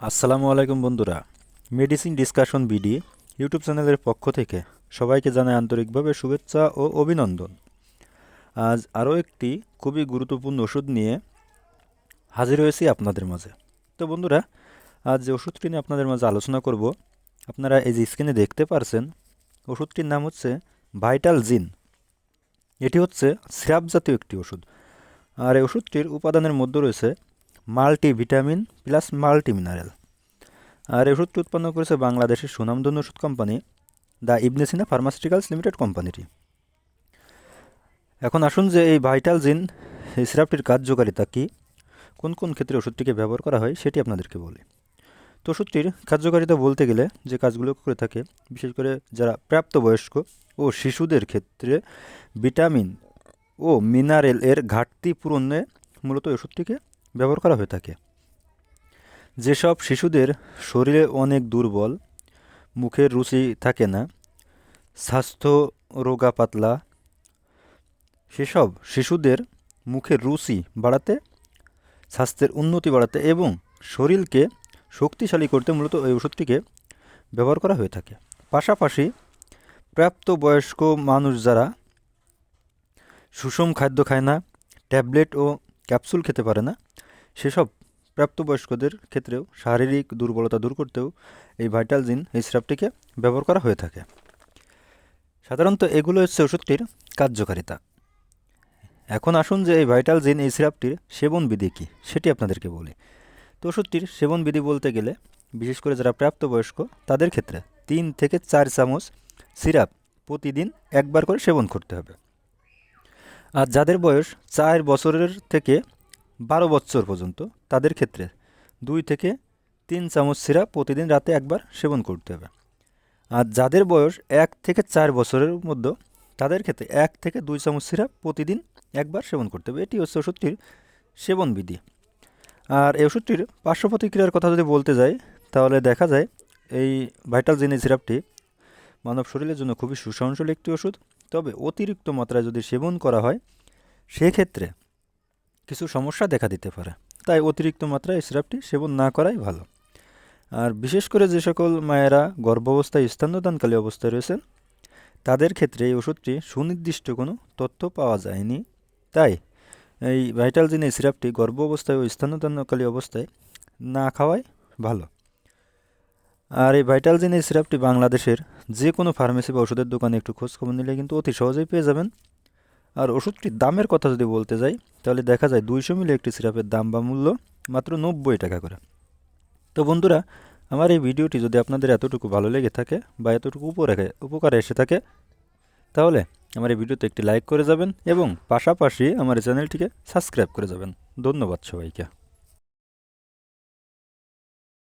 আসসালামু আলাইকুম বন্ধুরা। মেডিসিন ডিসকাশন বিডি ইউটিউব চ্যানেলের পক্ষ থেকে সবাইকে জানাই আন্তরিকভাবে শুভেচ্ছা ও অভিনন্দন। আজ আরও একটি খুবই গুরুত্বপূর্ণ ওষুধ নিয়ে হাজির হয়েছি আপনাদের মাঝে। তো বন্ধুরা, আজ যে ওষুধটি নিয়ে আপনাদের মাঝে আলোচনা করব, আপনারা এই যে স্ক্রিনে দেখতে পারছেন, ওষুধটির নাম হচ্ছে ভাইটাল জিন এটি হচ্ছে সিরাপ জাতীয় একটি ওষুধ। আর এই ওষুধটির উপাদানের মধ্যে রয়েছে multi vitamin plus multi mineral আর এই ওষুধটি উৎপন্ন করেছে বাংলাদেশের সুনামধন্য ওষুধ company, the Ibn Sina pharmaceuticals limited কোম্পানিটি। এখন আসুন যে এই ভাইটাল জিন এই সিরাপটির কার্যকারিতা কী, কোন কোন ক্ষেত্রে ওষুধটিকে ব্যবহার করা হয় সেটি আপনাদেরকে বলি। তো ওষুধটির কার্যকারিতা বলতে গেলে যে কাজগুলো করে থাকে, বিশেষ করে যারা প্রাপ্তবয়স্ক ও শিশুদের ক্ষেত্রে ভিটামিন ও মিনারেল এর ঘাটতি পূরণে মূলত ওষুধটিকে ব্যবহার করা হয়ে থাকে। যেসব শিশুদের শরীরে অনেক দুর্বল, মুখের রুচি থাকে না, স্বাস্থ্য রোগা পাতলা, সেসব শিশুদের মুখের রুচি বাড়াতে, স্বাস্থ্যের উন্নতি বাড়াতে এবং শরীরকে শক্তিশালী করতে মূলত এই ওষুধটিকে ব্যবহার করা হয়ে থাকে। পাশাপাশি প্রাপ্তবয়স্ক মানুষ যারা সুষম খাদ্য খায় না, ট্যাবলেট ও ক্যাপসুল খেতে পারে না। সেসব প্রাপ্তবয়স্কদের ক্ষেত্রেও শারীরিক দুর্বলতা দূর করতেও এই ভাইটাল জিন, এই সিরাপটিকে ব্যবহার করা হয়ে থাকে। সাধারণত এগুলো হচ্ছে ওষুধটির কার্যকারিতা। এখন আসুন যে এই ভাইটাল জিন, এই সিরাপটির সেবন বিধি কী, সেটি আপনাদেরকে বলি। তো ওষুধটির সেবন বিধি বলতে গেলে, বিশেষ করে যারা প্রাপ্তবয়স্ক, তাদের ক্ষেত্রে তিন থেকে চার চামচ সিরাপ প্রতিদিন একবার করে সেবন করতে হবে। আর যাদের বয়স চার বছরের থেকে বারো বছর পর্যন্ত, তাদের ক্ষেত্রে দুই থেকে তিন চামচ সিরাপ প্রতিদিন রাতে একবার সেবন করতে হবে। আর যাদের বয়স এক থেকে চার বছরের মধ্যে, তাদের ক্ষেত্রে এক থেকে দুই চামচ সিরাপ প্রতিদিন একবার সেবন করতে হবে। এটি হচ্ছে ওষুধটির সেবন বিধি। আর এই ওষুধটির পার্শ্ব প্রতিক্রিয়ার কথা যদি বলতে যাই, তাহলে দেখা যায় এই ভাইটাল জিনি সিরাপটি মানব শরীরের জন্য খুবই সুসহনশীল একটি ওষুধ। তবে অতিরিক্ত মাত্রায় যদি সেবন করা হয়, সেক্ষেত্রে কিছু সমস্যা দেখা দিতে পারে। তাই অতিরিক্ত মাত্রায় এই সিরাপটি সেবন না করাই ভালো। আর বিশেষ করে যে সকল মায়েরা গর্ভাবস্থায় স্তন্যদানকালী অবস্থায় রয়েছেন, তাদের ক্ষেত্রে এই ওষুধটি সুনির্দিষ্ট কোনো তথ্য পাওয়া যায়নি। তাই এই ভাইটাল জিন এই সিরাপটি গর্ভ অবস্থায় ও স্থানদানকালী অবস্থায় না খাওয়াই ভালো। আর এই ভাইটাল জিন এই সিরাপটি বাংলাদেশের যে কোনো ফার্মেসি বা ওষুধের দোকানে একটু খোঁজ খবর নিলে কিন্তু অতি সহজেই পেয়ে যাবেন। আর ওষুধটির দামের কথা যদি বলতে যাই, তাহলে দেখা যায় দুইশো মিলি একটি সিরাপের দাম বা মূল্য মাত্র নব্বই টাকা করে। তো বন্ধুরা, আমার এই ভিডিওটি যদি আপনাদের এতটুকু ভালো লেগে থাকে বা এতটুকু উপরে উপকারে এসে থাকে, তাহলে আমার এই ভিডিওতে একটি লাইক করে যাবেন এবং পাশাপাশি আমার চ্যানেলটিকে সাবস্ক্রাইব করে যাবেন। ধন্যবাদ সবাইকে।